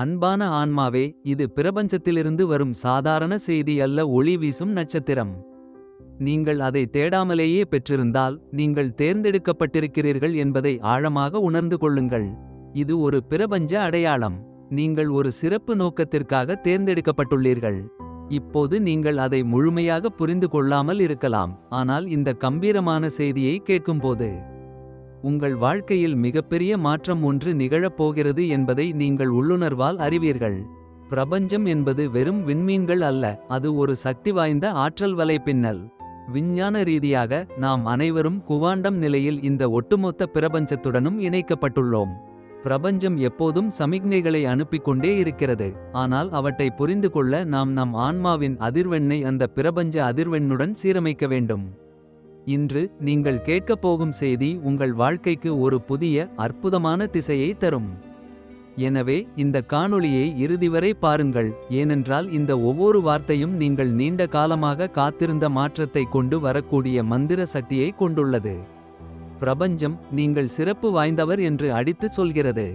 அன்பான ஆன்மாவே இது பிரபஞ்சத்திலிருந்து வரும் சாதாரண செய்தி அல்ல ஒளி வீசும் நட்சத்திரம். நீங்கள் அதை தேடாமலேயே பெற்றிருந்தால் நீங்கள் தேர்ந்தெடுக்கப்பட்டிருக்கிறீர்கள் என்பதை ஆழமாக உணர்ந்து கொள்ளுங்கள். இது ஒரு பிரபஞ்ச அடையாளம். நீங்கள் ஒரு சிறப்பு நோக்கத்திற்காக தேர்ந்தெடுக்கப்பட்டுள்ளீர்கள். இப்போது நீங்கள் அதை முழுமையாக புரிந்து கொள்ளாமல் இருக்கலாம். ஆனால் இந்த கம்பீரமான செய்தியை கேட்கும்போது உங்கள் வாழ்க்கையில் மிகப்பெரிய மாற்றம் ஒன்று நிகழப் போகிறது என்பதை நீங்கள் உள்ளுணர்வால் அறிவீர்கள். பிரபஞ்சம் என்பது வெறும் விண்மீன்கள் அல்ல அது ஒரு சக்தி வாய்ந்த ஆற்றல் வலைப்பின்னல் விஞ்ஞான ரீதியாக நாம் அனைவரும் குவாண்டம் நிலையில் இந்த ஒட்டுமொத்த பிரபஞ்சத்துடனும் இணைக்கப்பட்டுள்ளோம். பிரபஞ்சம் எப்போதும் சமிக்ஞைகளை அனுப்பிக் கொண்டே இருக்கிறது ஆனால் அவற்றை புரிந்து கொள்ள நாம் நம் ஆன்மாவின் அதிர்வெண்ணை அந்த பிரபஞ்ச அதிர்வெண்ணுடன் சீரமைக்க வேண்டும். இன்று நீங்கள் கேட்கப் போகும் செய்தி உங்கள் வாழ்க்கைக்கு ஒரு புதிய அற்புதமான திசையை தரும். எனவே இந்த காணொளியை இறுதிவரை பாருங்கள். ஏனென்றால் இந்த ஒவ்வொரு வார்த்தையும் நீங்கள் நீண்ட காலமாக காத்திருந்த மாற்றத்தை கொண்டு வரக்கூடிய மந்திர சக்தியை கொண்டுள்ளது. பிரபஞ்சம் நீங்கள் சிறப்பு வாய்ந்தவர் என்று அடித்து சொல்கிறது.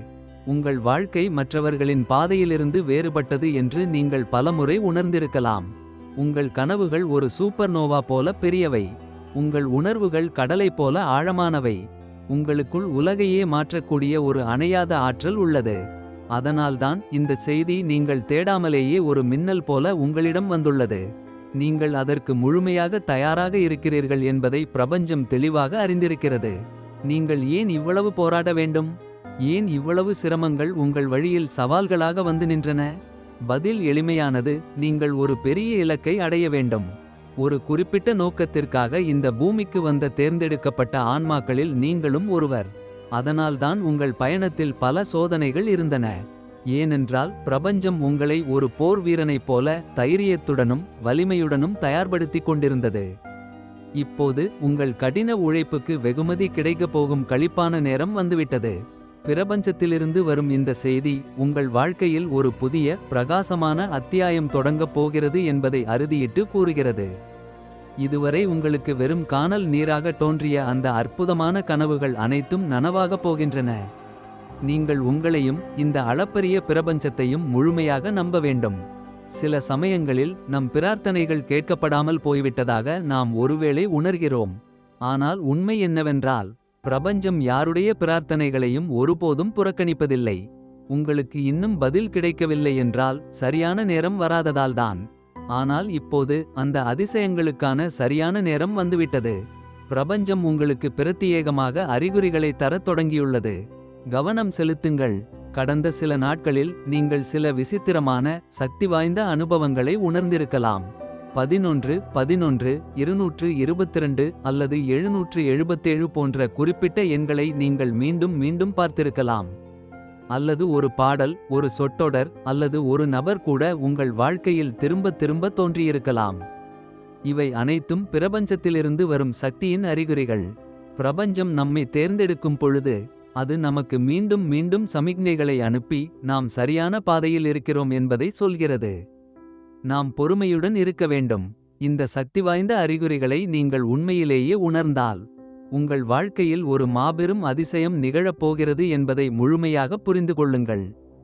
உங்கள் வாழ்க்கை மற்றவர்களின் பாதையிலிருந்து வேறுபட்டது என்று நீங்கள் பலமுறை உணர்ந்திருக்கலாம். உங்கள் கனவுகள் ஒரு சூப்பர்னோவா போல பெரியவை. உங்கள் உணர்வுகள் கடலை போல ஆழமானவை. உங்களுக்குள் உலகையே மாற்றக்கூடிய ஒரு அணையாத ஆற்றல் உள்ளது. அதனால்தான் இந்த செய்தி நீங்கள் தேடாமலேயே ஒரு மின்னல் போல உங்களிடம் வந்துள்ளது. நீங்கள் அதற்கு முழுமையாக தயாராக இருக்கிறீர்கள் என்பதை பிரபஞ்சம் தெளிவாக அறிந்திருக்கிறது. நீங்கள் ஏன் இவ்வளவு போராட வேண்டும்? ஏன் இவ்வளவு சிரமங்கள் உங்கள் வழியில் சவால்களாக வந்து நின்றன? பதில் எளிமையானது நீங்கள் ஒரு பெரிய இலக்கை அடைய வேண்டும். ஒரு குறிப்பிட்ட நோக்கத்திற்காக இந்த பூமிக்கு வந்த தேர்ந்தெடுக்கப்பட்ட ஆன்மாக்களில் நீங்களும் ஒருவர். அதனால்தான் உங்கள் பயணத்தில் பல சோதனைகள் இருந்தன. ஏனென்றால் பிரபஞ்சம் உங்களை ஒரு போர் வீரனைப் போல தைரியத்துடனும் வலிமையுடனும் தயார்படுத்திக் கொண்டிருந்தது. இப்போது உங்கள் கடின உழைப்புக்கு வெகுமதி கிடைக்கப் போகும் களிப்பான நேரம் வந்துவிட்டது. பிரபஞ்சத்திலிருந்து வரும் இந்த செய்தி உங்கள் வாழ்க்கையில் ஒரு புதிய பிரகாசமான அத்தியாயம் தொடங்கப் போகிறது என்பதை அறுதியிட்டு கூறுகிறது. இதுவரை உங்களுக்கு வெறும் காணல் நீராக தோன்றிய அந்த அற்புதமான கனவுகள் அனைத்தும் நனவாகப் போகின்றன. நீங்கள் உங்களையும் இந்த அளப்பரிய பிரபஞ்சத்தையும் முழுமையாக நம்ப வேண்டும். சில சமயங்களில் நம் பிரார்த்தனைகள் கேட்கப்படாமல் போய்விட்டதாக நாம் ஒருவேளை உணர்கிறோம். ஆனால் உண்மை என்னவென்றால் பிரபஞ்சம் யாருடைய பிரார்த்தனைகளையும் ஒருபோதும் புறக்கணிப்பதில்லை. உங்களுக்கு இன்னும் பதில் கிடைக்கவில்லை என்றால் சரியான நேரம் வராததால்தான். ஆனால் இப்போது அந்த அதிசயங்களுக்கான சரியான நேரம் வந்துவிட்டது. பிரபஞ்சம் உங்களுக்கு பிரத்தியேகமாக அறிகுறிகளை தரத் தொடங்கியுள்ளது. கவனம் செலுத்துங்கள். கடந்த சில நாட்களில் நீங்கள் சில விசித்திரமான சக்தி வாய்ந்த அனுபவங்களை உணர்ந்திருக்கலாம். பதினொன்று பதினொன்று இருநூற்று இருபத்திரண்டு அல்லது எழுநூற்று எழுபத்தேழு போன்ற குறிப்பிட்ட எண்களை நீங்கள் மீண்டும் மீண்டும் பார்த்திருக்கலாம். அல்லது ஒரு பாடல் ஒரு சொற்றொடர் அல்லது ஒரு நபர் கூட உங்கள் வாழ்க்கையில் திரும்ப திரும்ப தோன்றியிருக்கலாம். இவை அனைத்தும் பிரபஞ்சத்திலிருந்து வரும் சக்தியின் அறிகுறிகள். பிரபஞ்சம் நம்மை தேர்ந்தெடுக்கும் பொழுது அது நமக்கு மீண்டும் மீண்டும் சமிக்ஞைகளை அனுப்பி நாம் சரியான பாதையில் இருக்கிறோம் என்பதை சொல்கிறது. நாம் பொறுமையுடன் இருக்க வேண்டும். இந்த சக்தி வாய்ந்த அறிகுறிகளை நீங்கள் உண்மையிலேயே உணர்ந்தால் உங்கள் வாழ்க்கையில் ஒரு மாபெரும் அதிசயம் நிகழப்போகிறது என்பதை முழுமையாக புரிந்து கொள்ளுங்கள்.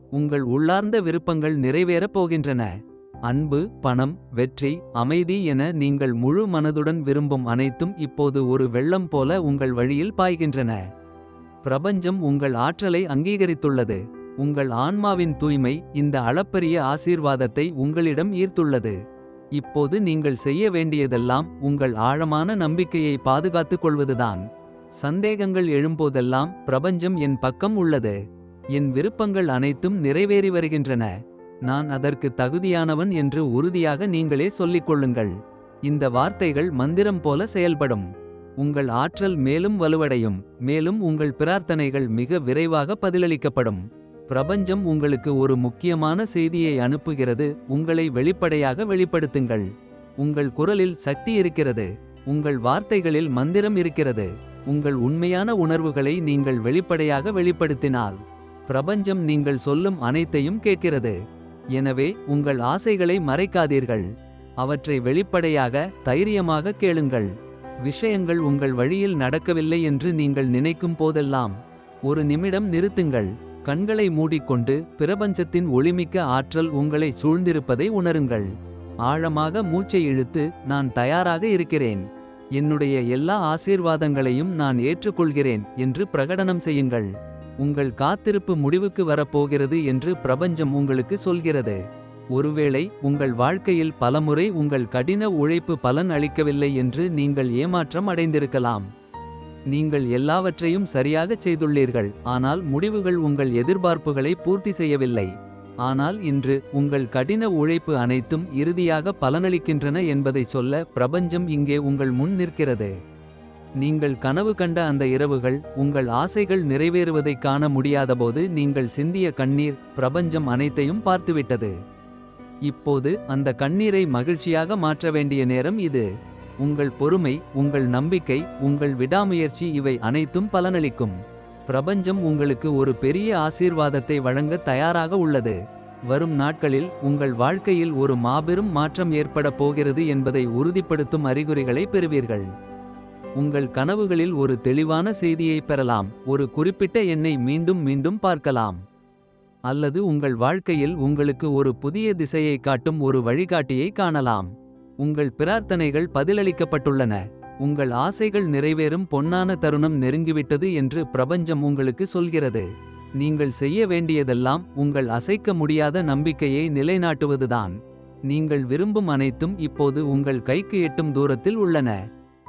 உங்கள் உள்ளார்ந்த விருப்பங்கள் நிறைவேறப் போகின்றன. அன்பு பணம் வெற்றி அமைதி என நீங்கள் முழு மனதுடன் விரும்பும் அனைத்தும் இப்போது ஒரு வெள்ளம் போல உங்கள் வழியில் பாய்கின்றன. பிரபஞ்சம் உங்கள் ஆற்றலை அங்கீகரித்துள்ளது. உங்கள் ஆன்மாவின் தூய்மை இந்த அளப்பரிய ஆசீர்வாதத்தை உங்களிடம் ஈர்த்துள்ளது. இப்போது நீங்கள் செய்ய வேண்டியதெல்லாம் உங்கள் ஆழமான நம்பிக்கையை பாதுகாத்துக் கொள்வதுதான். சந்தேகங்கள் எழும்போதெல்லாம் பிரபஞ்சம் என் பக்கம் உள்ளது. என் விருப்பங்கள் அனைத்தும் நிறைவேறி வருகின்றன. நான் அதற்கு தகுதியானவன் என்று உறுதியாக நீங்களே சொல்லிக் கொள்ளுங்கள். இந்த வார்த்தைகள் மந்திரம் போல செயல்படும். உங்கள் ஆற்றல் மேலும் வலுவடையும். மேலும் உங்கள் பிரார்த்தனைகள் மிக விரைவாக பதிலளிக்கப்படும். பிரபஞ்சம் உங்களுக்கு ஒரு முக்கியமான செய்தியை அனுப்புகிறது. உங்களை வெளிப்படையாக வெளிப்படுத்துங்கள். உங்கள் குரலில் சக்தி இருக்கிறது. உங்கள் வார்த்தைகளில் மந்திரம் இருக்கிறது. உங்கள் உண்மையான உணர்வுகளை நீங்கள் வெளிப்படையாக வெளிப்படுத்தினால் பிரபஞ்சம் நீங்கள் சொல்லும் அனைத்தையும் கேட்கிறது. எனவே உங்கள் ஆசைகளை மறைக்காதீர்கள். அவற்றை வெளிப்படையாக தைரியமாக கேளுங்கள். விஷயங்கள் உங்கள் வழியில் நடக்கவில்லை என்று நீங்கள் நினைக்கும் போதெல்லாம் ஒரு நிமிடம் நிறுத்துங்கள். கண்களை மூடிக்கொண்டு பிரபஞ்சத்தின் ஒளிமிக்க ஆற்றல் உங்களை சூழ்ந்திருப்பதை உணருங்கள். ஆழமாக மூச்சை இழுத்து நான் தயாராக இருக்கிறேன். என்னுடைய எல்லா ஆசீர்வாதங்களையும் நான் ஏற்றுக்கொள்கிறேன் என்று பிரகடனம் செய்யுங்கள். உங்கள் காத்திருப்பு முடிவுக்கு வரப்போகிறது என்று பிரபஞ்சம் உங்களுக்கு சொல்கிறது. ஒருவேளை உங்கள் வாழ்க்கையில் பலமுறை உங்கள் கடின உழைப்பு பலன் அளிக்கவில்லை என்று நீங்கள் ஏமாற்றம் அடைந்திருக்கலாம். நீங்கள் எல்லாவற்றையும் சரியாகச் செய்துள்ளீர்கள். ஆனால் முடிவுகள் உங்கள் எதிர்பார்ப்புகளை பூர்த்தி செய்யவில்லை. ஆனால் இன்று உங்கள் கடின உழைப்பு அனைத்தும் இறுதியாக பலனளிக்கின்றன என்பதை சொல்ல பிரபஞ்சம் இங்கே உங்கள் முன் நிற்கிறது. நீங்கள் கனவு கண்ட அந்த இரவுகள் உங்கள் ஆசைகள் நிறைவேறுவதைக் காண முடியாதபோது நீங்கள் சிந்திய கண்ணீர் பிரபஞ்சம் அனைத்தையும் பார்த்துவிட்டது. இப்போது அந்த கண்ணீரை மகிழ்ச்சியாக மாற்ற வேண்டிய நேரம் இது. உங்கள் பொறுமை உங்கள் நம்பிக்கை உங்கள் விடாமுயற்சி இவை அனைத்தும் பலனளிக்கும். பிரபஞ்சம் உங்களுக்கு ஒரு பெரிய ஆசீர்வாதத்தை வழங்க தயாராக உள்ளது. வரும் நாட்களில் உங்கள் வாழ்க்கையில் ஒரு மாபெரும் மாற்றம் ஏற்படப் போகிறது என்பதை உறுதிப்படுத்தும் அறிகுறிகளை பெறுவீர்கள். உங்கள் கனவுகளில் ஒரு தெளிவான செய்தியை பெறலாம் ஒரு குறிப்பிட்ட எண்ணை மீண்டும் மீண்டும் பார்க்கலாம். அல்லது உங்கள் வாழ்க்கையில் உங்களுக்கு ஒரு புதிய திசையை காட்டும் ஒரு வழிகாட்டியை காணலாம். உங்கள் பிரார்த்தனைகள் பதிலளிக்கப்பட்டுள்ளன. உங்கள் ஆசைகள் நிறைவேறும் பொன்னான தருணம் நெருங்கிவிட்டது என்று பிரபஞ்சம் உங்களுக்கு சொல்கிறது. நீங்கள் செய்ய வேண்டியதெல்லாம் உங்கள் அசைக்க முடியாத நம்பிக்கையை நிலைநாட்டுவதுதான். நீங்கள் விரும்பும் அனைத்தும் இப்போது உங்கள் கைக்கு எட்டும் தூரத்தில் உள்ளன.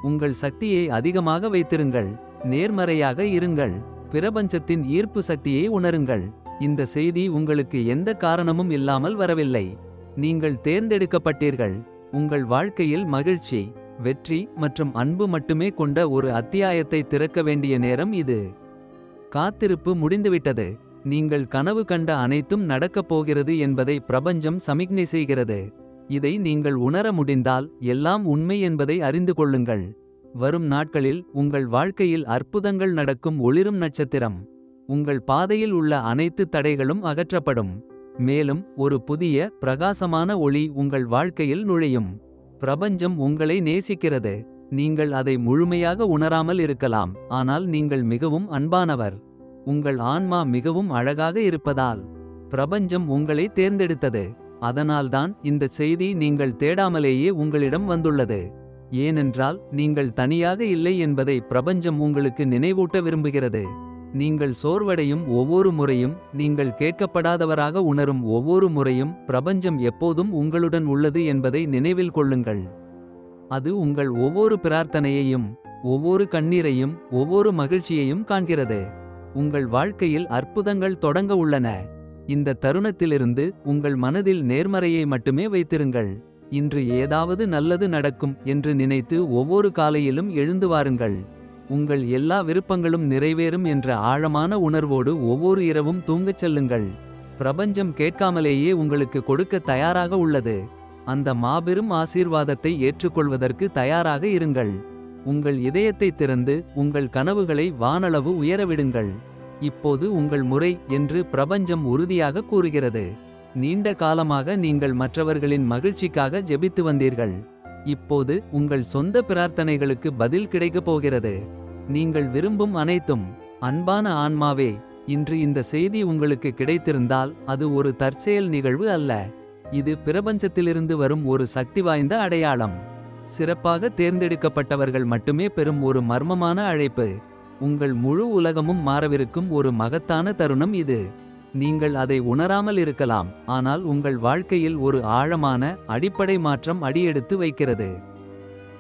உங்கள் சக்தியை அதிகமாக வைத்திருங்கள். நேர்மறையாக இருங்கள். பிரபஞ்சத்தின் ஈர்ப்பு சக்தியை உணருங்கள். இந்த செய்தி உங்களுக்கு எந்த காரணமும் இல்லாமல் வரவில்லை. நீங்கள் தேர்ந்தெடுக்கப்பட்டீர்கள். உங்கள் வாழ்க்கையில் மகிழ்ச்சி வெற்றி மற்றும் அன்பு மட்டுமே கொண்ட ஒரு அத்தியாயத்தை திறக்க வேண்டிய நேரம் இது. காத்திருப்பு முடிந்துவிட்டது. நீங்கள் கனவு கண்ட அனைத்தும் நடக்கப் போகிறது என்பதை பிரபஞ்சம் சமிக்ஞை செய்கிறது. இதை நீங்கள் உணர முடிந்தால் எல்லாம் உண்மை என்பதை அறிந்து கொள்ளுங்கள். வரும் நாட்களில் உங்கள் வாழ்க்கையில் அற்புதங்கள் நடக்கும் ஒளிரும் நட்சத்திரம். உங்கள் பாதையில் உள்ள அனைத்து தடைகளும் அகற்றப்படும். மேலும் ஒரு புதிய பிரகாசமான ஒளி உங்கள் வாழ்க்கையில் நுழையும். பிரபஞ்சம் உங்களை நேசிக்கிறது. நீங்கள் அதை முழுமையாக உணராமல் இருக்கலாம். ஆனால் நீங்கள் மிகவும் அன்பானவர். உங்கள் ஆன்மா மிகவும் அழகாக இருப்பதால். பிரபஞ்சம் உங்களை தேர்ந்தெடுத்தது. அதனால்தான் இந்த செய்தி நீங்கள் தேடாமலேயே உங்களிடம் வந்துள்ளது. ஏனென்றால் நீங்கள் தனியாக இல்லை என்பதை பிரபஞ்சம் உங்களுக்கு நினைவூட்ட விரும்புகிறது. நீங்கள் சோர்வடையும் ஒவ்வொரு முறையும் நீங்கள் கேட்கப்படாதவராக உணரும் ஒவ்வொரு முறையும் பிரபஞ்சம் எப்போதும் உங்களுடன் உள்ளது என்பதை நினைவில் கொள்ளுங்கள். அது உங்கள் ஒவ்வொரு பிரார்த்தனையையும் ஒவ்வொரு கண்ணீரையும் ஒவ்வொரு மகிழ்ச்சியையும் காண்கிறது. உங்கள் வாழ்க்கையில் அற்புதங்கள் தொடங்க உள்ளன. இந்த தருணத்திலிருந்து உங்கள் மனதில் நேர்மறையை மட்டுமே வைத்திருங்கள். இன்று ஏதாவது நல்லது நடக்கும் என்று நினைத்து ஒவ்வொரு காலையிலும் எழுந்து வாருங்கள். உங்கள் எல்லா விருப்பங்களும் நிறைவேறும் என்ற ஆழமான உணர்வோடு ஒவ்வொரு இரவும் தூங்கச் செல்லுங்கள். பிரபஞ்சம் கேட்காமலேயே உங்களுக்கு கொடுக்க தயாராக உள்ளது. அந்த மாபெரும் ஆசீர்வாதத்தை ஏற்றுக்கொள்வதற்கு தயாராக இருங்கள். உங்கள் இதயத்தை திறந்து உங்கள் கனவுகளை வானளவு உயரவிடுங்கள் இப்போது உங்கள் முறை என்று பிரபஞ்சம் உறுதியாக கூறுகிறது. நீண்ட காலமாக நீங்கள் மற்றவர்களின் மகிழ்ச்சிக்காக ஜெபித்து வந்தீர்கள். இப்போது உங்கள் சொந்த பிரார்த்தனைகளுக்கு பதில் கிடைக்கப் போகிறது. நீங்கள் விரும்பும் அனைத்தும் அன்பான ஆன்மாவே. இன்று இந்த செய்தி உங்களுக்கு கிடைத்திருந்தால் அது ஒரு தற்செயல் நிகழ்வு அல்ல. இது பிரபஞ்சத்திலிருந்து வரும் ஒரு சக்தி வாய்ந்த அடையாளம். சிறப்பாக தேர்ந்தெடுக்கப்பட்டவர்கள் மட்டுமே பெறும் ஒரு மர்மமான அழைப்பு. உங்கள் முழு உலகமும் மாறவிருக்கும் ஒரு மகத்தான தருணம் இது. நீங்கள் அதை உணராமல் இருக்கலாம் ஆனால் உங்கள் வாழ்க்கையில் ஒரு ஆழமான அடிப்படை மாற்றம் அடியெடுத்து வைக்கிறது.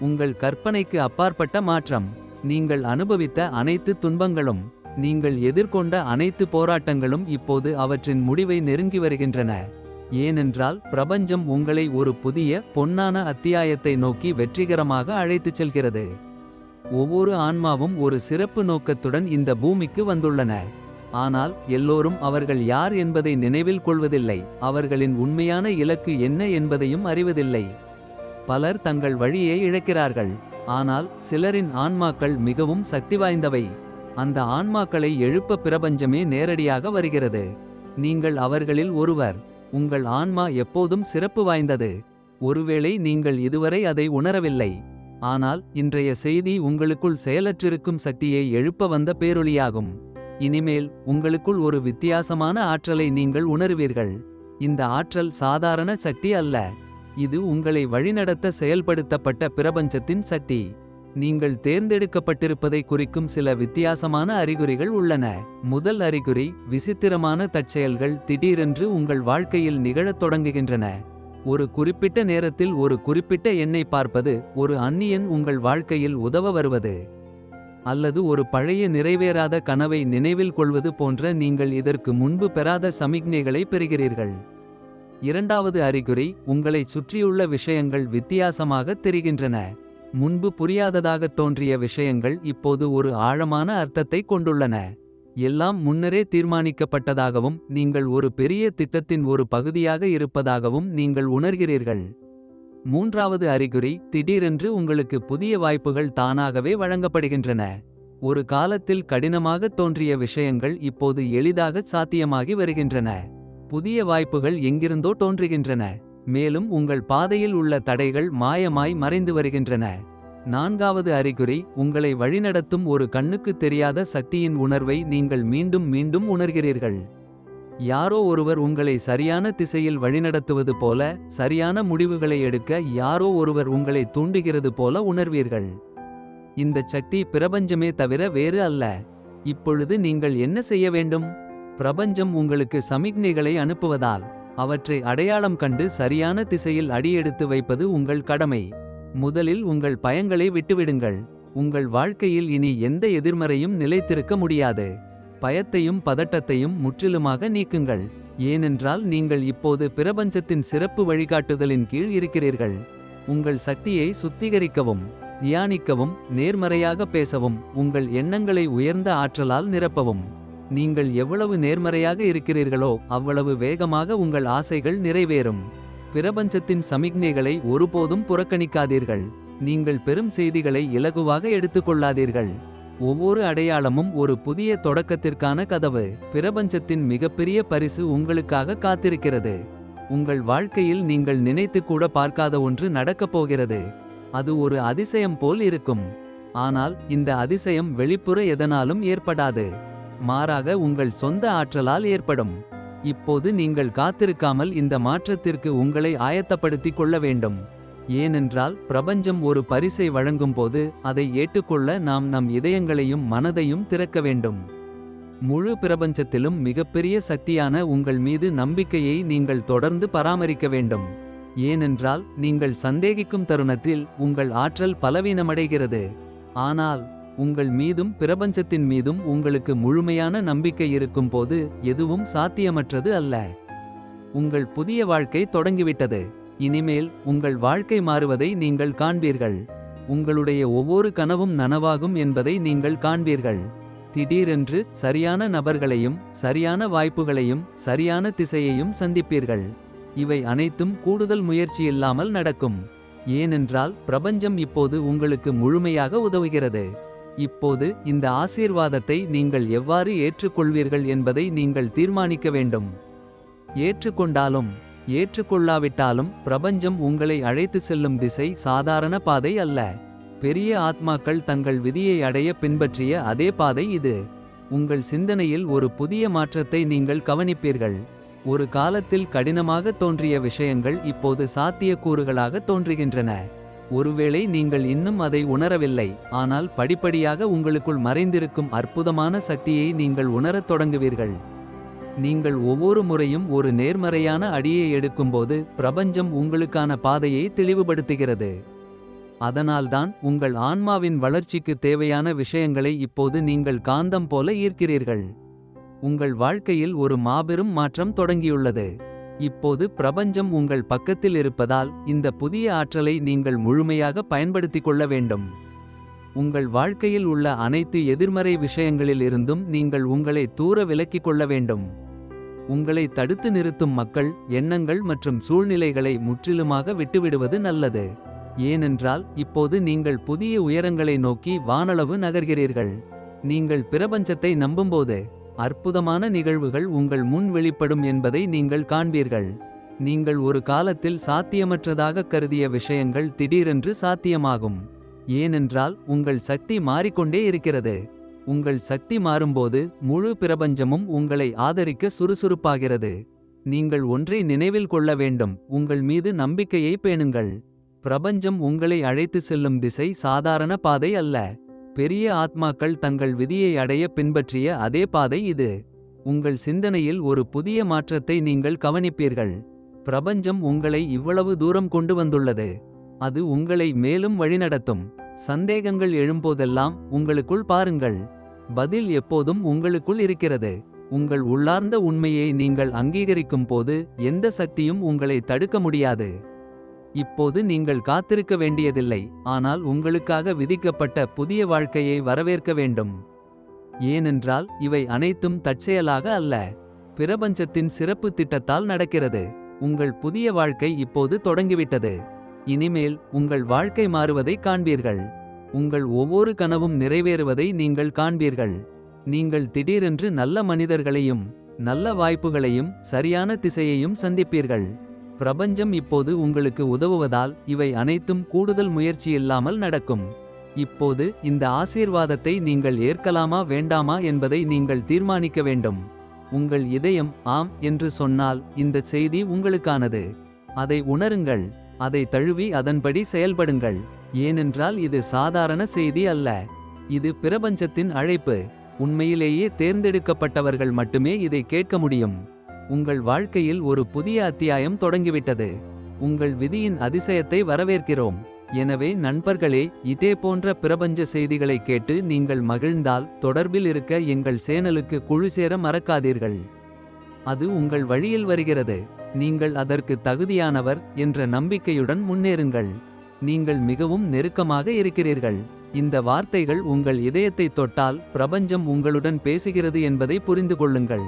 உங்கள் கற்பனைக்கு அப்பாற்பட்ட மாற்றம். நீங்கள் அனுபவித்த அனைத்து துன்பங்களும் நீங்கள் எதிர்கொண்ட அனைத்து போராட்டங்களும் இப்போது அவற்றின் முடிவை நெருங்கி வருகின்றன. ஏனென்றால் பிரபஞ்சம் உங்களை ஒரு புதிய பொன்னான அத்தியாயத்தை நோக்கி வெற்றிகரமாக அழைத்துச் செல்கிறது. ஒவ்வொரு ஆன்மாவும் ஒரு சிறப்பு நோக்கத்துடன் இந்த பூமிக்கு வந்துள்ளன. ஆனால் எல்லோரும் அவர்கள் யார் என்பதை நினைவில் கொள்வதில்லை. அவர்களின் உண்மையான இலக்கு என்ன என்பதையும் அறிவதில்லை. பலர் தங்கள் வழியை இழக்கிறார்கள். ஆனால் சிலரின் ஆன்மாக்கள் மிகவும் சக்தி வாய்ந்தவை அந்த ஆன்மாக்களை எழுப்ப பிரபஞ்சமே நேரடியாக வருகிறது. நீங்கள் அவர்களில் ஒருவர். உங்கள் ஆன்மா எப்போதும் சிறப்பு வாய்ந்தது. ஒருவேளை நீங்கள் இதுவரை அதை உணரவில்லை. ஆனால் இன்றைய செய்தி உங்களுக்குள் செயலற்றிருக்கும் சக்தியை எழுப்ப வந்த பேரொளியாகும். இனிமேல் உங்களுக்குள் ஒரு வித்தியாசமான ஆற்றலை நீங்கள் உணருவீர்கள். இந்த ஆற்றல் சாதாரண சக்தி அல்ல. இது உங்களை வழிநடத்த செயல்படுத்தப்பட்ட பிரபஞ்சத்தின் சக்தி. நீங்கள் தேர்ந்தெடுக்கப்பட்டிருப்பதை குறிக்கும் சில வித்தியாசமான அறிகுறிகள் உள்ளன. முதல் அறிகுறி விசித்திரமான தற்செயல்கள் திடீரென்று உங்கள் வாழ்க்கையில் நிகழத் தொடங்குகின்றன. ஒரு குறிப்பிட்ட நேரத்தில் ஒரு குறிப்பிட்ட எண்ணை பார்ப்பது ஒரு அந்நியன் உங்கள் வாழ்க்கையில் உதவ வருவது. அல்லது ஒரு பழைய நிறைவேறாத கனவை நினைவில் கொள்வது போன்ற நீங்கள் இதற்கு முன்பு பெறாத சமிக்ஞைகளை பெறுகிறீர்கள். இரண்டாவது அறிகுறி உங்களைச் சுற்றியுள்ள விஷயங்கள் வித்தியாசமாகத் தெரிகின்றன. முன்பு புரியாததாகத் தோன்றிய விஷயங்கள் இப்போது ஒரு ஆழமான அர்த்தத்தை கொண்டுள்ளன. எல்லாம் முன்னரே தீர்மானிக்கப்பட்டதாகவும் நீங்கள் ஒரு பெரிய திட்டத்தின் ஒரு பகுதியாக இருப்பதாகவும் நீங்கள் உணர்கிறீர்கள். மூன்றாவது அறிகுறி திடீரென்று உங்களுக்கு புதிய வாய்ப்புகள் தானாகவே வழங்கப்படுகின்றன. ஒரு காலத்தில் கடினமாகத் தோன்றிய விஷயங்கள் இப்போது எளிதாகச் சாத்தியமாகி வருகின்றன. புதிய வாய்ப்புகள் எங்கிருந்தோ தோன்றுகின்றன. மேலும் உங்கள் பாதையில் உள்ள தடைகள் மாயமாய் மறைந்து வருகின்றன. நான்காவது அறிகுறி உங்களை வழிநடத்தும் ஒரு கண்ணுக்குத் தெரியாத சக்தியின் உணர்வை நீங்கள் மீண்டும் மீண்டும் உணர்கிறீர்கள். யாரோ ஒருவர் உங்களை சரியான திசையில் வழிநடத்துவது போல சரியான முடிவுகளை எடுக்க யாரோ ஒருவர் உங்களை தூண்டுகிறது போல உணர்வீர்கள். இந்தச் சக்தி பிரபஞ்சமே தவிர வேறு அல்ல. இப்பொழுது நீங்கள் என்ன செய்ய வேண்டும்? பிரபஞ்சம் உங்களுக்கு சமிக்ஞைகளை அனுப்புவதால் அவற்றை அடையாளம் கண்டு சரியான திசையில் அடியெடுத்து வைப்பது உங்கள் கடமை. முதலில் உங்கள் பயங்களை விட்டுவிடுங்கள். உங்கள் வாழ்க்கையில் இனி எந்த எதிர்மறையும் நிலைத்திருக்க முடியாது. பயத்தையும் பதட்டத்தையும் முற்றிலுமாக நீக்குங்கள். ஏனென்றால் நீங்கள் இப்போது பிரபஞ்சத்தின் சிறப்பு வழிகாட்டுதலின் கீழ் இருக்கிறீர்கள். உங்கள் சக்தியை சுத்திகரிக்கவும் தியானிக்கவும் நேர்மறையாக பேசவும் உங்கள் எண்ணங்களை உயர்ந்த ஆற்றலால் நிரப்பவும். நீங்கள் எவ்வளவு நேர்மறையாக இருக்கிறீர்களோ அவ்வளவு வேகமாக உங்கள் ஆசைகள் நிறைவேறும். பிரபஞ்சத்தின் சமிக்ஞைகளை ஒருபோதும் புறக்கணிக்காதீர்கள். நீங்கள் பெரும் செய்திகளை இலகுவாக எடுத்துக்கொள்ளாதீர்கள். ஒவ்வொரு அடையாளமும் ஒரு புதிய தொடக்கத்திற்கான கதவு. பிரபஞ்சத்தின் மிகப்பெரிய பரிசு உங்களுக்காக காத்திருக்கிறது. உங்கள் வாழ்க்கையில் நீங்கள் நினைத்து கூட பார்க்காத ஒன்று நடக்கப் போகிறது. அது ஒரு அதிசயம் போல் இருக்கும். ஆனால் இந்த அதிசயம் வெளிப்புற எதனாலும் ஏற்படாது. மாறாக உங்கள் சொந்த ஆற்றலால் ஏற்படும். இப்போது நீங்கள் காத்திருக்காமல் இந்த மாற்றத்திற்கு உங்களை ஆயத்தப்படுத்திக் கொள்ள வேண்டும். ஏனென்றால் பிரபஞ்சம் ஒரு பரிசை வழங்கும்போது அதை ஏற்றுக்கொள்ள நாம் நம் இதயங்களையும் மனதையும் திறக்க வேண்டும். முழு பிரபஞ்சத்திலும் மிகப்பெரிய சக்தியான உங்கள் மீது நம்பிக்கையை நீங்கள் தொடர்ந்து பராமரிக்க வேண்டும். ஏனென்றால் நீங்கள் சந்தேகிக்கும் தருணத்தில் உங்கள் ஆற்றல் பலவீனமடைகிறது. ஆனால் உங்கள் மீதும் பிரபஞ்சத்தின் மீதும் உங்களுக்கு முழுமையான நம்பிக்கை இருக்கும் போது எதுவும் சாத்தியமற்றது அல்ல. உங்கள் புதிய வாழ்க்கை தொடங்கிவிட்டது. இனிமேல் உங்கள் வாழ்க்கை மாறுவதை நீங்கள் காண்பீர்கள். உங்களுடைய ஒவ்வொரு கனவும் நனவாகும் என்பதை நீங்கள் காண்பீர்கள். திடீரென்று சரியான நபர்களையும் சரியான வாய்ப்புகளையும் சரியான திசையையும் சந்திப்பீர்கள். இவை அனைத்தும் கூடுதல் முயற்சி இல்லாமல் நடக்கும். ஏனென்றால் பிரபஞ்சம் இப்போது உங்களுக்கு முழுமையாக உதவுகிறது. இப்போது இந்த ஆசீர்வாதத்தை நீங்கள் எவ்வாறு ஏற்றுக்கொள்வீர்கள் என்பதை நீங்கள் தீர்மானிக்க வேண்டும். ஏற்றுக்கொண்டாலும் ஏற்றுக்கொள்ளாவிட்டாலும் பிரபஞ்சம் உங்களை அழைத்து செல்லும் திசை சாதாரண பாதை அல்ல. பெரிய ஆத்மாக்கள் தங்கள் விதியை அடைய பின்பற்றிய அதே பாதை இது. உங்கள் சிந்தனையில் ஒரு புதிய மாற்றத்தை நீங்கள் கவனிப்பீர்கள். ஒரு காலத்தில் கடினமாக தோன்றிய விஷயங்கள் இப்போது சாத்தியக்கூறுகளாக தோன்றுகின்றன. ஒருவேளை நீங்கள் இன்னும் அதை உணரவில்லை ஆனால் படிப்படியாக உங்களுக்குள் மறைந்திருக்கும் அற்புதமான சக்தியை நீங்கள் உணரத் தொடங்குவீர்கள். நீங்கள் ஒவ்வொரு முறையும் ஒரு நேர்மறையான அடியை எடுக்கும்போது பிரபஞ்சம் உங்களுக்கான பாதையை தெளிவுபடுத்துகிறது. அதனால்தான் உங்கள் ஆன்மாவின் வளர்ச்சிக்கு தேவையான விஷயங்களை இப்போது நீங்கள் காந்தம் போல ஈர்க்கிறீர்கள். உங்கள் வாழ்க்கையில் ஒரு மாபெரும் மாற்றம் தொடங்கியுள்ளது. இப்போது பிரபஞ்சம் உங்கள் பக்கத்தில் இருப்பதால் இந்த புதிய ஆற்றலை நீங்கள் முழுமையாக பயன்படுத்திக் கொள்ள வேண்டும். உங்கள் வாழ்க்கையில் உள்ள அனைத்து எதிர்மறை விஷயங்களில் இருந்தும் நீங்கள் உங்களை தூர விலக்கிக் கொள்ள வேண்டும். உங்களை தடுத்து நிறுத்தும் மக்கள் எண்ணங்கள் மற்றும் சூழ்நிலைகளை முற்றிலுமாக விட்டுவிடுவது நல்லது. ஏனென்றால் இப்போது நீங்கள் புதிய உயரங்களை நோக்கி வானளவு நகர்கிறீர்கள். நீங்கள் பிரபஞ்சத்தை நம்பும்போது அற்புதமான நிகழ்வுகள் உங்கள் முன் வெளிப்படும் என்பதை நீங்கள் காண்பீர்கள். நீங்கள் ஒரு காலத்தில் சாத்தியமற்றதாக கருதிய விஷயங்கள் திடீரென்று சாத்தியமாகும். ஏனென்றால் உங்கள் சக்தி மாறிக்கொண்டே இருக்கிறது. உங்கள் சக்தி மாறும்போது முழு பிரபஞ்சமும் உங்களை ஆதரிக்க சுறுசுறுப்பாகிறது. நீங்கள் ஒன்றை நினைவில் கொள்ள வேண்டும் உங்கள் மீது நம்பிக்கையை பேணுங்கள். பிரபஞ்சம் உங்களை அழைத்து செல்லும் திசை சாதாரண பாதை அல்ல. பெரிய ஆத்மாக்கள் தங்கள் விதியை அடைய பின்பற்றிய அதே பாதை இது. உங்கள் சிந்தனையில் ஒரு புதிய மாற்றத்தை நீங்கள் கவனிப்பீர்கள். பிரபஞ்சம் உங்களை இவ்வளவு தூரம் கொண்டு வந்துள்ளது. அது உங்களை மேலும் வழிநடத்தும். சந்தேகங்கள் எழும்போதெல்லாம் உங்களுக்குள் பாருங்கள். பதில் எப்போதும் உங்களுக்குள் இருக்கிறது. உங்கள் உள்ளார்ந்த உண்மையை நீங்கள் அங்கீகரிக்கும் போது எந்த சக்தியும் உங்களை தடுக்க முடியாது. இப்போது நீங்கள் காத்திருக்க வேண்டியதில்லை ஆனால் உங்களுக்காக விதிக்கப்பட்ட புதிய வாழ்க்கையை வரவேற்க வேண்டும். ஏனென்றால் இவை அனைத்தும் தற்செயலாக அல்ல. பிரபஞ்சத்தின் சிறப்பு திட்டத்தால் நடக்கிறது. உங்கள் புதிய வாழ்க்கை இப்போது தொடங்கிவிட்டது. இனிமேல் உங்கள் வாழ்க்கை மாறுவதை காண்பீர்கள். உங்கள் ஒவ்வொரு கனவும் நிறைவேறுவதை நீங்கள் காண்பீர்கள். நீங்கள் திடீரென்று நல்ல மனிதர்களையும் நல்ல வாய்ப்புகளையும் சரியான திசையையும் சந்திப்பீர்கள். பிரபஞ்சம் இப்போது உங்களுக்கு உதவுவதால் இவை அனைத்தும் கூடுதல் முயற்சி இல்லாமல் நடக்கும். இப்போது இந்த ஆசீர்வாதத்தை நீங்கள் ஏற்கலாமா வேண்டாமா என்பதை நீங்கள் தீர்மானிக்க வேண்டும். உங்கள் இதயம் ஆம் என்று சொன்னால் இந்த செய்தி உங்களுக்கானது. அதை உணருங்கள். அதை தழுவி அதன்படி செயல்படுங்கள். ஏனென்றால் இது சாதாரண செய்தி அல்ல. இது பிரபஞ்சத்தின் அழைப்பு. உண்மையிலேயே தேர்ந்தெடுக்கப்பட்டவர்கள் மட்டுமே இதை கேட்க முடியும். உங்கள் வாழ்க்கையில் ஒரு புதிய அத்தியாயம் தொடங்கிவிட்டது. உங்கள் விதியின் அதிசயத்தை வரவேற்கிறோம். எனவே நண்பர்களே இதே போன்ற பிரபஞ்ச செய்திகளை கேட்டு நீங்கள் மகிழ்ந்தால் தொடர்பில் இருக்க எங்கள் சேனலுக்கு குழு சேர மறக்காதீர்கள். அது உங்கள் வழியில் வருகிறது. நீங்கள் அதற்கு தகுதியானவர் என்ற நம்பிக்கையுடன் முன்னேறுங்கள். நீங்கள் மிகவும் நெருக்கமாக இருக்கிறீர்கள். இந்த வார்த்தைகள் உங்கள் இதயத்தை தொட்டால் பிரபஞ்சம் உங்களுடன் பேசுகிறது என்பதை புரிந்து கொள்ளுங்கள்.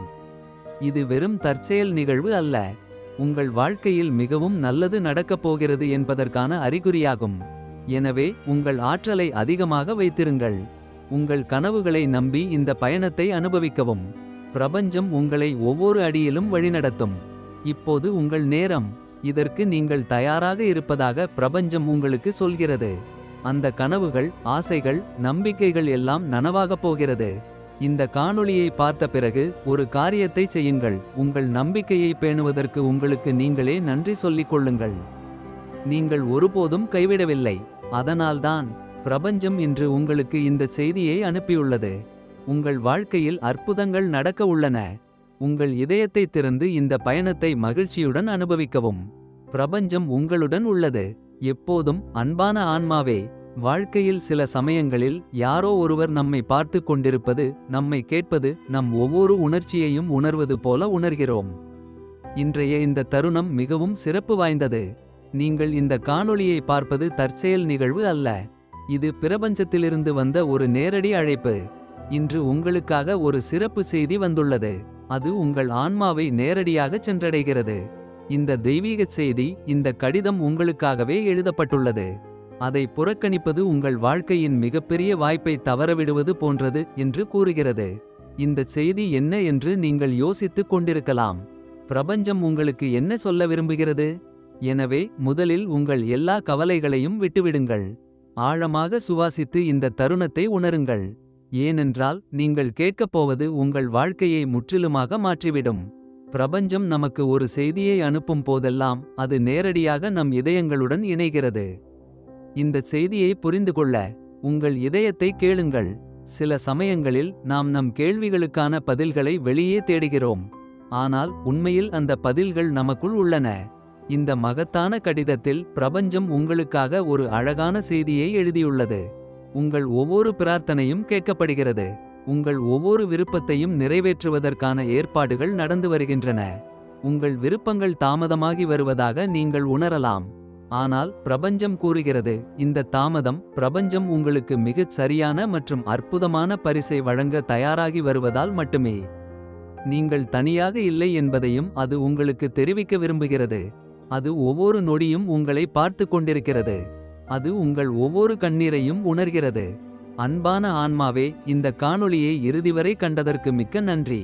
இது வெறும் தற்செயல் நிகழ்வு அல்ல. உங்கள் வாழ்க்கையில் மிகவும் நல்லது நடக்கப் போகிறது என்பதற்கான அறிகுறியாகும். எனவே உங்கள் ஆற்றலை அதிகமாக வைத்திருங்கள். உங்கள் கனவுகளை நம்பி இந்த பயணத்தை அனுபவிக்கவும். பிரபஞ்சம் உங்களை ஒவ்வொரு அடியிலும் வழிநடத்தும். இப்போது உங்கள் நேரம். இதற்கு நீங்கள் தயாராக இருப்பதாக பிரபஞ்சம் உங்களுக்கு சொல்கிறது. அந்த கனவுகள் ஆசைகள் நம்பிக்கைகள் எல்லாம் நனவாகப் போகிறது. இந்த காணொளியை பார்த்த பிறகு ஒரு காரியத்தை செய்யுங்கள். உங்கள் நம்பிக்கையை பேணுவதற்கு உங்களுக்கு நீங்களே நன்றி சொல்லிக் கொள்ளுங்கள். நீங்கள் ஒருபோதும் கைவிடவில்லை. அதனால்தான் பிரபஞ்சம் இன்று உங்களுக்கு இந்த செய்தியை அனுப்பியுள்ளது. உங்கள் வாழ்க்கையில் அற்புதங்கள் நடக்க உள்ளன. உங்கள் இதயத்தை திறந்து இந்த பயணத்தை மகிழ்ச்சியுடன் அனுபவிக்கவும். பிரபஞ்சம் உங்களுடன் உள்ளது. எப்போதும் அன்பான ஆன்மாவே. வாழ்க்கையில் சில சமயங்களில் யாரோ ஒருவர் நம்மை பார்த்து கொண்டிருப்பது நம்மை கேட்பது நம் ஒவ்வொரு உணர்ச்சியையும் உணர்வது போல உணர்கிறோம். இன்றைய இந்த தருணம் மிகவும் சிறப்பு வாய்ந்தது. நீங்கள் இந்த காணொளியை பார்ப்பது தற்செயல் நிகழ்வு அல்ல. இது பிரபஞ்சத்திலிருந்து வந்த ஒரு நேரடி அழைப்பு. இன்று உங்களுக்காக ஒரு சிறப்பு செய்தி வந்துள்ளது. அது உங்கள் ஆன்மாவை நேரடியாக சென்றடைகிறது. இந்த தெய்வீக செய்தி இந்த கடிதம் உங்களுக்காகவே எழுதப்பட்டுள்ளது. அதை புறக்கணிப்பது உங்கள் வாழ்க்கையின் மிகப்பெரிய வாய்ப்பை தவறவிடுவது போன்றது என்று கூறுகிறது. இந்த செய்தி என்ன என்று நீங்கள் யோசித்துக் கொண்டிருக்கலாம். பிரபஞ்சம் உங்களுக்கு என்ன சொல்ல விரும்புகிறது? எனவே முதலில் உங்கள் எல்லா கவலைகளையும் விட்டுவிடுங்கள். ஆழமாக சுவாசித்து இந்த தருணத்தை உணருங்கள். ஏனென்றால் நீங்கள் கேட்கப் போவது உங்கள் வாழ்க்கையை முற்றிலுமாக மாற்றிவிடும். பிரபஞ்சம் நமக்கு ஒரு செய்தியை அனுப்பும் போதெல்லாம் அது நேரடியாக நம் இதயங்களுடன் இணைகிறது. இந்த செய்தியை புரிந்து கொள்ள உங்கள் இதயத்தை கேளுங்கள். சில சமயங்களில் நாம் நம் கேள்விகளுக்கான பதில்களை வெளியே தேடுகிறோம். ஆனால் உண்மையில் அந்த பதில்கள் நமக்குள் உள்ளன. இந்த மகத்தான கடிதத்தில் பிரபஞ்சம் உங்களுக்காக ஒரு அழகான செய்தியை எழுதியுள்ளது. உங்கள் ஒவ்வொரு பிரார்த்தனையும் கேட்கப்படுகிறது. உங்கள் ஒவ்வொரு விருப்பத்தையும் நிறைவேற்றுவதற்கான ஏற்பாடுகள் நடந்து வருகின்றன. உங்கள் விருப்பங்கள் தாமதமாகி வருவதாக நீங்கள் உணரலாம். ஆனால் பிரபஞ்சம் கூறுகிறது இந்த தாமதம் பிரபஞ்சம் உங்களுக்கு மிகச் சரியான மற்றும் அற்புதமான பரிசை வழங்க தயாராகி வருவதால் மட்டுமே. நீங்கள் தனியாக இல்லை என்பதையும் அது உங்களுக்கு தெரிவிக்க விரும்புகிறது. அது ஒவ்வொரு நொடியும் உங்களை பார்த்து கொண்டிருக்கிறது. அது உங்கள் ஒவ்வொரு கண்ணீரையும் உணர்கிறது. அன்பான ஆன்மாவே இந்த காணொளியை இறுதிவரை கண்டதற்கு மிக்க நன்றி.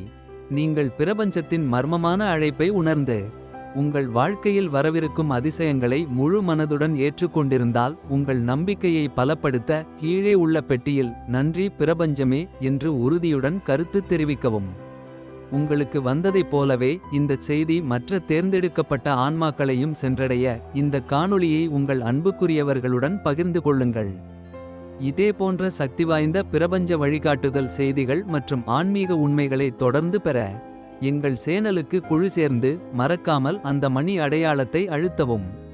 நீங்கள் பிரபஞ்சத்தின் மர்மமான அழைப்பை உணர்ந்து உங்கள் வாழ்க்கையில் வரவிருக்கும் அதிசயங்களை முழு மனதுடன் ஏற்றுக்கொண்டிருந்தால் உங்கள் நம்பிக்கையை பலப்படுத்த கீழே உள்ள பெட்டியில் நன்றி பிரபஞ்சமே என்று உறுதியுடன் கருத்து தெரிவிக்கவும். உங்களுக்கு வந்ததைப் போலவே இந்த செய்தி மற்ற தேர்ந்தெடுக்கப்பட்ட ஆன்மாக்களையும் சென்றடைய இந்த காணொளியை உங்கள் அன்புக்குரியவர்களுடன் பகிர்ந்து கொள்ளுங்கள். இதேபோன்ற சக்திவாய்ந்த பிரபஞ்ச வழிகாட்டுதல் செய்திகள் மற்றும் ஆன்மீக உண்மைகளை தொடர்ந்து பெற. எங்கள் சேனலுக்கு குழு சேர்ந்து மறக்காமல் அந்த மணி அடையாளத்தை அழுத்தவும்.